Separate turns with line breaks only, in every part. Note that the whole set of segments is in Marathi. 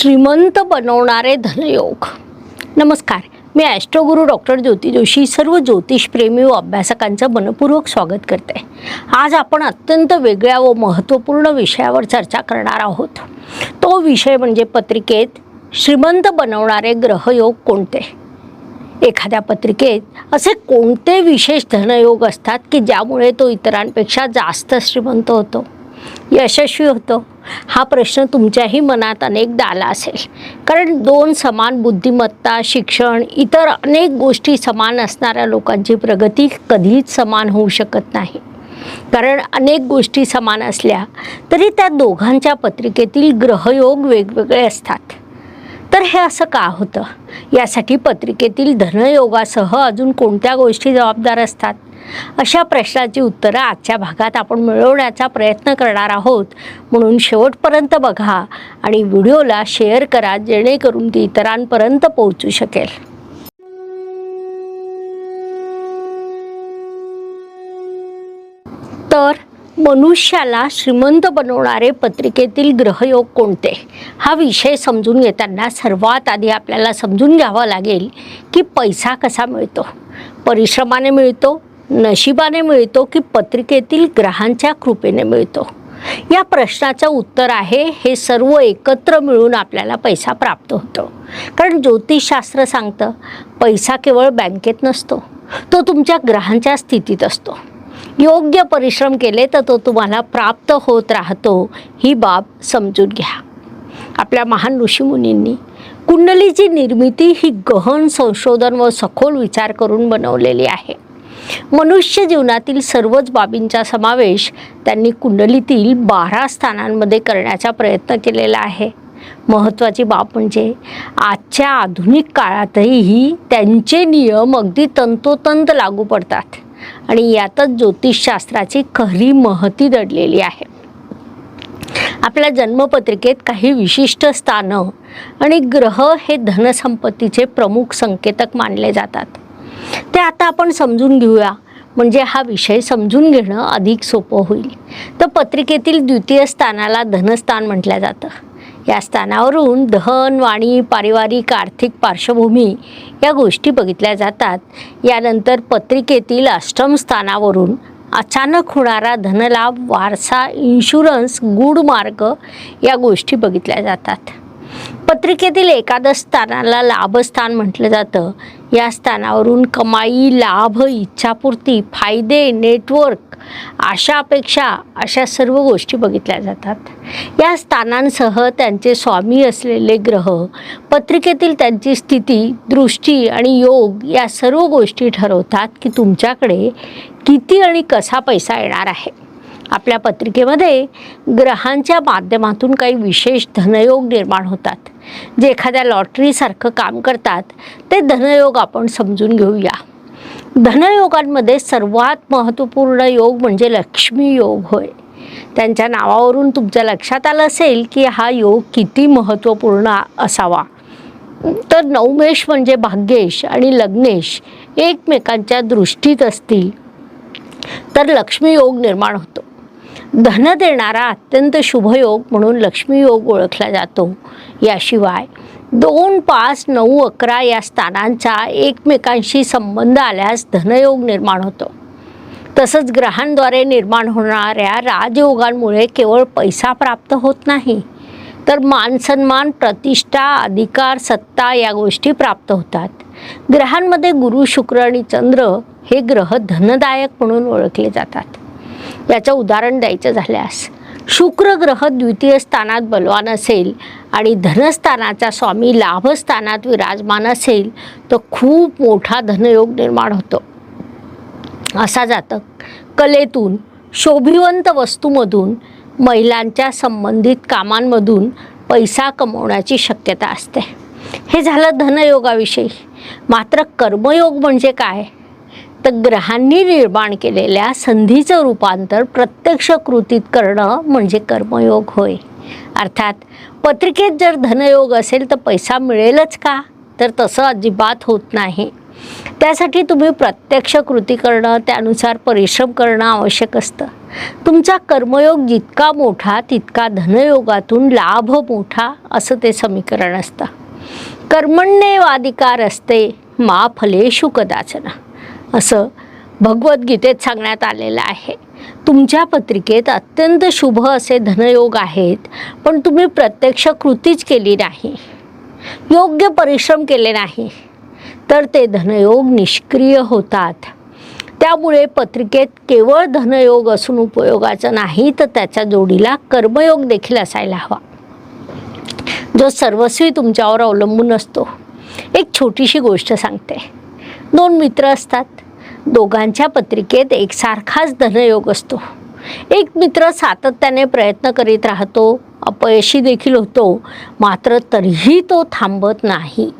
श्रीमंत बनवणारे धनयोग. नमस्कार मी ॲस्ट्रोगुरू डॉक्टर ज्योती जोशी सर्व ज्योतिषप्रेमी व अभ्यासकांचं मनपूर्वक स्वागत करते. आज आपण अत्यंत वेगळ्या व महत्त्वपूर्ण विषयावर चर्चा करणार आहोत. तो विषय म्हणजे पत्रिकेत श्रीमंत बनवणारे ग्रहयोग कोणते? एखाद्या पत्रिकेत असे कोणते विशेष धनयोग असतात की ज्यामुळे तो इतरांपेक्षा जास्त श्रीमंत होतो? यशस्वी होतो. हा प्रश्न तुमच्याही मनात अनेकदा आला असेल. कारण दोन समान बुद्धिमत्ता शिक्षण इतर अनेक गोष्टी समान असणाऱ्या लोकांची प्रगती कधीच समान होऊ शकत नाही. कारण अनेक गोष्टी समान असल्या तरी त्या दोघांच्या पत्रिकेतील ग्रहयोग वेगवेगळे असतात. तर हे असं का होतं? यासाठी पत्रिकेतील धनयोगासह अजून कोणत्या गोष्टी जबाबदार असतात? अशा प्रश्नाची उत्तरं आजच्या भागात आपण मिळवण्याचा प्रयत्न करणार आहोत. म्हणून शेवटपर्यंत बघा आणि व्हिडिओला शेअर करा जेणेकरून ती इतरांपर्यंत पोहोचू शकेल. तर मनुष्याला श्रीमंत बनवणारे पत्रिकेतील ग्रहयोग कोणते? हा विषय समजून घेताना सर्वात आधी आपल्याला समजून घ्यावं लागेल की पैसा कसा मिळतो. परिश्रमाने मिळतो नशिबाने मिळतो की पत्रिकेतील ग्रहांच्या कृपेने मिळतो? या प्रश्नाचं उत्तर आहे हे सर्व एकत्र मिळून आपल्याला पैसा प्राप्त होतो. कारण ज्योतिषशास्त्र सांगतं पैसा केवळ बँकेत नसतो तो तुमच्या ग्रहांच्या स्थितीत असतो. योग्य परिश्रम केले तर तो तुम्हाला प्राप्त होत राहतो ही बाब समजून घ्या. आपल्या महान ऋषीमुनींनी कुंडलीची निर्मिती ही गहन संशोधन व सखोल विचार करून बनवलेली आहे. मनुष्य जीवनातील सर्वच बाबींचा समावेश त्यांनी कुंडलीतील बारा स्थानांमध्ये करण्याचा प्रयत्न केलेला आहे. महत्त्वाची बाब म्हणजे आजच्या आधुनिक काळातही त्यांचे नियम अगदी तंतोतंत लागू पडतात आणि यातच ज्योतिषशास्त्राची खरी महती दडलेली आहे. आपल्या जन्मपत्रिकेत काही विशिष्ट स्थानं आणि ग्रह हे धनसंपत्तीचे प्रमुख संकेतक मानले जातात. ते आता आपण समजून घेऊया. म्हणजे हा विषय समजून घेणं अधिक सोपं होईल. तर पत्रिकेतील द्वितीय स्थानाला धनस्थान म्हटलं जातं. या स्थानावरून धन वाणी पारिवारिक आर्थिक पार्श्वभूमी या गोष्टी बघितल्या जातात. यानंतर पत्रिकेतील अष्टम स्थानावरून अचानक होणारा धनलाभ वारसा इन्शुरन्स गुड मार्ग या गोष्टी बघितल्या जातात. पत्रिकेतील एकादश स्थानाला लाभस्थान म्हटलं जातं. या स्थानावरून कमाई लाभ इच्छापूर्ती फायदे नेटवर्क आशा अपेक्षा अशा सर्व गोष्टी बघितल्या जातात. या स्थानांसह त्यांचे स्वामी असलेले ग्रह पत्रिकेतील त्यांची स्थिती दृष्टी आणि योग या सर्व गोष्टी ठरवतात की तुमच्याकडे किती आणि कसा पैसा येणार आहे. आपल्या पत्रिकेमध्ये ग्रहांच्या माध्यमातून काही विशेष धनयोग निर्माण होतात. जे एखाद्या लॉटरीसारखं काम करतात ते धनयोग आपण समजून घेऊया. धनयोगांमध्ये सर्वात महत्त्वपूर्ण योग म्हणजे लक्ष्मी योग होय. त्यांच्या नावावरून तुमच्या लक्षात आलं असेल की हा योग किती महत्त्वपूर्ण असावा. तर नवमेश म्हणजे भाग्येश आणि लग्नेश एकमेकांच्या दृष्टीत असतील तर लक्ष्मी योग निर्माण होतो. धन देणारा अत्यंत शुभयोग म्हणून लक्ष्मी योग ओळखला जातो. याशिवाय दोन पाच नऊ अकरा या स्थानांचा एकमेकांशी संबंध आल्यास धनयोग निर्माण होतो. तसंच ग्रहांद्वारे निर्माण होणाऱ्या राजयोगांमुळे केवळ पैसा प्राप्त होत नाही तर मानसन्मान प्रतिष्ठा अधिकार सत्ता या गोष्टी प्राप्त होतात. ग्रहांमध्ये गुरु शुक्र आणि चंद्र हे ग्रह धनदायक म्हणून ओळखले जातात. याचं उदाहरण द्यायचं झाल्यास. शुक्र ग्रह द्वितीय स्थानात बलवान असेल आणि धनस्थानाचा स्वामी लाभस्थानात विराजमान असेल तर खूप मोठा धनयोग निर्माण होतो. असा जातक कलेतून शोभिवंत वस्तूमधून महिलांच्या संबंधित कामांमधून पैसा कमवण्याची शक्यता असते. हे झालं धनयोगाविषयी. मात्र कर्मयोग म्हणजे काय? तर ग्रहांनी निर्माण केलेल्या संधीचं रूपांतर प्रत्यक्ष कृतीत करणं म्हणजे कर्मयोग होय. अर्थात पत्रिकेत जर धनयोग असेल तर पैसा मिळेलच का? तर तसं अजिबात होत नाही. त्यासाठी तुम्ही प्रत्यक्ष कृती करणं त्यानुसार परिश्रम करणं आवश्यक असतं. तुमचा कर्मयोग जितका मोठा तितका धनयोगातून लाभ मोठा असं ते समीकरण असतं. कर्मण्येवाधिकार असते मा फलेषु कदाचना. असं भगवद्गीतेत सांगण्यात आलेलं आहे. तुमच्या पत्रिकेत अत्यंत शुभ असे धनयोग आहेत पण तुम्ही प्रत्यक्ष कृतीच केली नाही. योग्य परिश्रम केले नाही. तर ते धनयोग निष्क्रिय होतात. त्यामुळे पत्रिकेत केवळ धनयोग असून उपयोगाचं नाही तर त्याच्या जोडीला कर्मयोग देखील असायला हवा. जो सर्वस्वी तुमच्यावर अवलंबून असतो. एक छोटीशी गोष्ट सांगते. दोन मित्र असतात. दोघांच्या पत्रिकेत एकसारखाच धनयोग असतो. एक मित्र सातत्याने प्रयत्न करीत राहतो अपयशी देखील होतो मात्र तरीही तो थांबत नाही.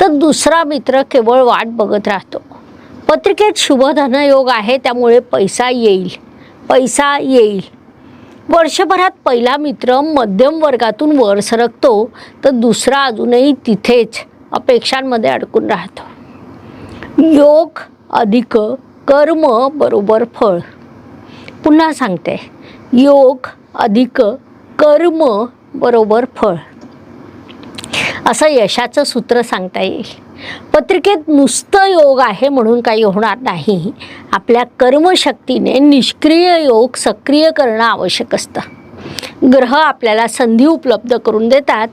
तर दुसरा मित्र केवळ वाट बघत राहतो. पत्रिकेत शुभ धनयोग आहे त्यामुळे पैसा येईल. पैसा येईल. वर्षभरात पहिला मित्र मध्यम वर्गातून वर सरकतो तर दुसरा अजूनही तिथेच अपेक्षांमध्ये अडकून राहतो. योग अधिक कर्म बरोबर फळ. पुन्हा सांगते. योग अधिक कर्म बरोबर फळ. असं यशाचं सूत्र सांगता येईल. पत्रिकेत नुसतं योग आहे म्हणून काही होणार नाही. आपल्या कर्मशक्तीने निष्क्रिय योग सक्रिय करणं आवश्यक असतं. ग्रह आपल्याला संधी उपलब्ध करून देतात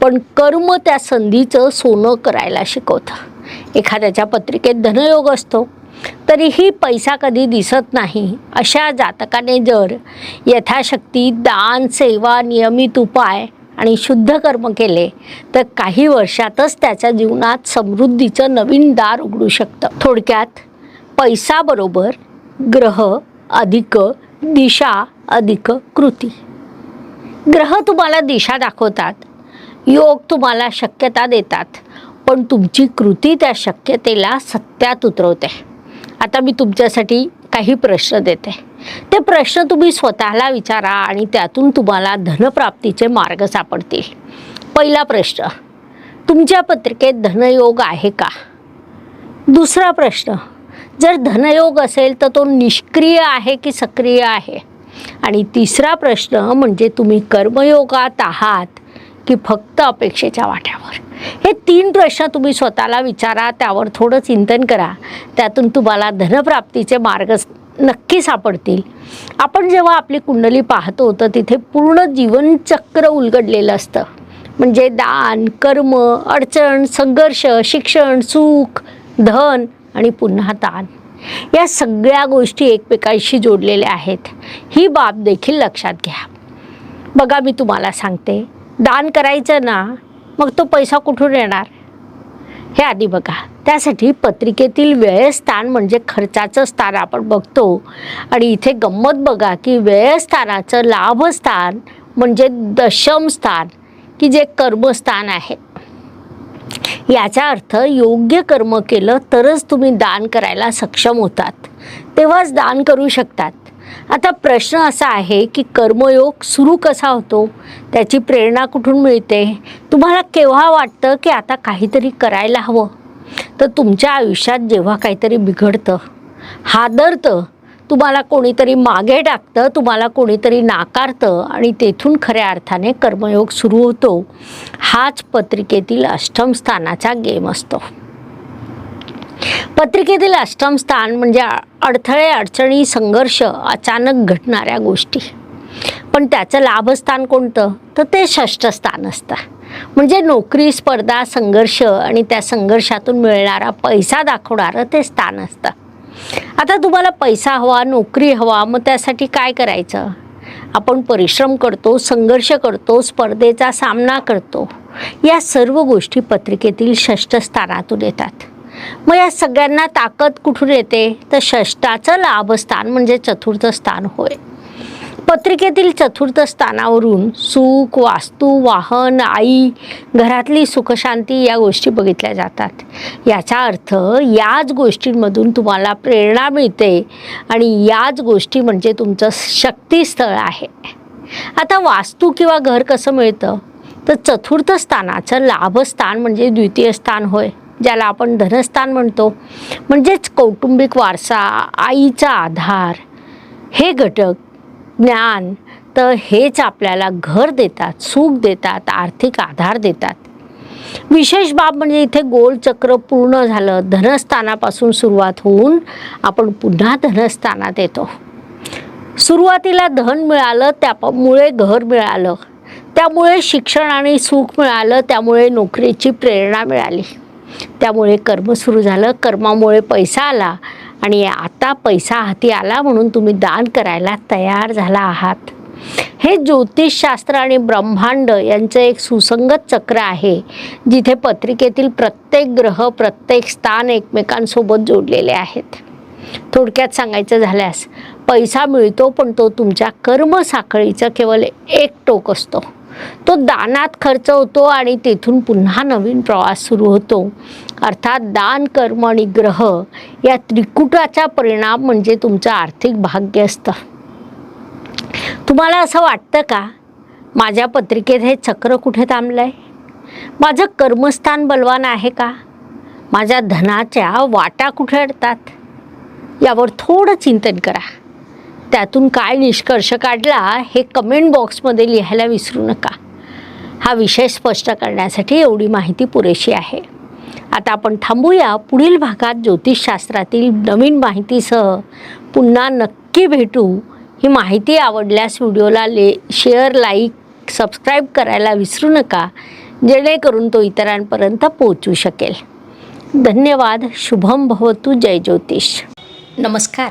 पण कर्म त्या संधीचं सोनं करायला शिकवतं. एखाद्याच्या पत्रिकेत धनयोग असतो तरीही पैसा कधी दिसत नाही. अशा जातकाने जर यथाशक्ती दान सेवा नियमित उपाय आणि शुद्ध कर्म केले तर काही वर्षातच त्याच्या जीवनात समृद्धीचं नवीन दार उघडू शकतं. थोडक्यात पैसा बरोबर ग्रह अधिक दिशा अधिक कृती. ग्रह तुम्हाला दिशा दाखवतात योग तुम्हाला शक्यता देतात. पण तुमची कृती त्या शक्यतेला सत्यात उतरवते. आता मी तुमच्यासाठी काही प्रश्न देते. ते प्रश्न तुम्ही स्वतःला विचारा आणि त्यातून तुम्हाला धनप्राप्तीचे मार्ग सापडतील. पहिला प्रश्न तुमच्या पत्रिकेत धनयोग आहे का? दुसरा प्रश्न जर धनयोग असेल तर तो निष्क्रिय आहे की सक्रिय आहे? आणि तिसरा प्रश्न म्हणजे तुम्ही कर्मयोगात आहात की फक्त अपेक्षेच्या वाट्यावर. हे तीन प्रश्न तुम्ही स्वतःला विचारा त्यावर थोडं चिंतन करा. त्यातून तुम्हाला धनप्राप्तीचे मार्ग नक्की सापडतील. आपण जेव्हा आपली कुंडली पाहतो तर तिथे पूर्ण जीवनचक्र उलगडलेलं असतं. म्हणजे दान कर्म अडचण संघर्ष शिक्षण सुख धन आणि पुन्हा ताण या सगळ्या गोष्टी एकमेकांशी जोडलेल्या आहेत. ही बाब देखील लक्षात घ्या. बघा मी तुम्हाला सांगते. दान करायचं ना मग तो पैसा कुठून येणार? हे आधी बघा. त्यासाठी पत्रिकेतील व्ययस्थान म्हणजे खर्चाचं स्थान आपण बघतो. आणि इथे गंमत बघा की व्ययस्थानाचं लाभस्थान म्हणजे दशम स्थान की जे कर्मस्थान आहे. याचा अर्थ योग्य कर्म केलं तरच तुम्ही दान करायला सक्षम होतात. तेव्हाच दान करू शकतात. आता प्रश्न असा आहे की कर्मयोग सुरू कसा होतो? त्याची प्रेरणा कुठून मिळते? तुम्हाला केव्हा वाटतं की आता काहीतरी करायला हवं? तर तुमच्या आयुष्यात जेव्हा काहीतरी बिघडतं हादरतं तुम्हाला कोणीतरी मागे टाकतं तुम्हाला कोणीतरी नाकारतं आणि तेथून खऱ्या अर्थाने कर्मयोग सुरू होतो. हाच पत्रिकेतील अष्टम स्थानाचा गेम असतो. पत्रिकेतील अष्टम स्थान म्हणजे अडथळे अडचणी संघर्ष अचानक घडणाऱ्या गोष्टी. पण त्याचं लाभस्थान कोणतं? तर ते षष्ठ स्थान असतं. म्हणजे नोकरी स्पर्धा संघर्ष आणि त्या संघर्षातून मिळणारा पैसा दाखवणारं ते स्थान असतं. आता तुम्हाला पैसा हवा नोकरी हवा मग त्यासाठी काय करायचं? आपण परिश्रम करतो संघर्ष करतो स्पर्धेचा सामना करतो. या सर्व गोष्टी पत्रिकेतील षष्ठ स्थानातून येतात. मग या सगळ्यांना ताकद कुठून येते? तर षष्टाचं लाभस्थान म्हणजे चतुर्थ स्थान होय. पत्रिकेतील चतुर्थ स्थानावरून सुख वास्तू वाहन आई घरातली सुखशांती या गोष्टी बघितल्या जातात. याचा अर्थ याच गोष्टींमधून तुम्हाला प्रेरणा मिळते आणि याच गोष्टी म्हणजे तुमचं शक्तीस्थळ आहे. आता वास्तू किंवा घर कसं मिळतं? तर चतुर्थ स्थानाचं लाभस्थान म्हणजे द्वितीय स्थान होय ज्याला आपण धनस्थान म्हणतो. म्हणजेच कौटुंबिक वारसा आईचा आधार हे घटक ज्ञान तर हेच आपल्याला घर देतात सुख देतात आर्थिक आधार देतात. विशेष बाब म्हणजे इथे गोल चक्र पूर्ण झालं धनस्थानापासून सुरुवात होऊन आपण पुन्हा धनस्थानात येतो. सुरुवातीला धन मिळालं त्यामुळे घर मिळालं. त्यामुळे शिक्षण आणि सुख मिळालं त्यामुळे नोकरीची प्रेरणा मिळाली. त्यामुळे कर्म सुरू झालं कर्मामुळे पैसा आला आणि आता पैसा हाती आला म्हणून तुम्ही दान करायला तयार झाला आहात. हे ज्योतिषशास्त्र आणि ब्रह्मांड यांचं एक सुसंगत चक्र आहे जिथे पत्रिकेतील प्रत्येक ग्रह प्रत्येक स्थान एकमेकांसोबत जोडलेले आहेत. थोडक्यात सांगायचं झाल्यास पैसा मिळतो पण तो तुमच्या कर्मसाखळीचं केवळ एक टोक असतो. तो दानात खर्च होतो आणि तेथून पुन्हा नवीन प्रवास सुरू होतो. अर्थात दान कर्म आणि ग्रह या त्रिकुटाचा परिणाम म्हणजे तुमचं आर्थिक भाग्य असतं. तुम्हाला असं वाटतं का? माझ्या पत्रिकेत हे चक्र कुठे थांबलं आहे माझं कर्मस्थान बलवान आहे का? माझ्या धनाच्या वाटा कुठे अडतात? यावर थोडं चिंतन करा. त्यातून काय निष्कर्ष काढला हे कमेंट बॉक्समध्ये लिहायला विसरू नका. हा विषय स्पष्ट करण्यासाठी एवढी माहिती पुरेशी आहे. आता आपण थांबूया. पुढील भागात ज्योतिषशास्त्रातील नवीन माहितीसह पुन्हा नक्की भेटू. ही माहिती आवडल्यास व्हिडिओला ले शेअर लाईक सबस्क्राईब करायला विसरू नका. जेणेकरून तो इतरांपर्यंत पोहोचू शकेल. धन्यवाद. शुभम भवतु. जय ज्योतिष. नमस्कार.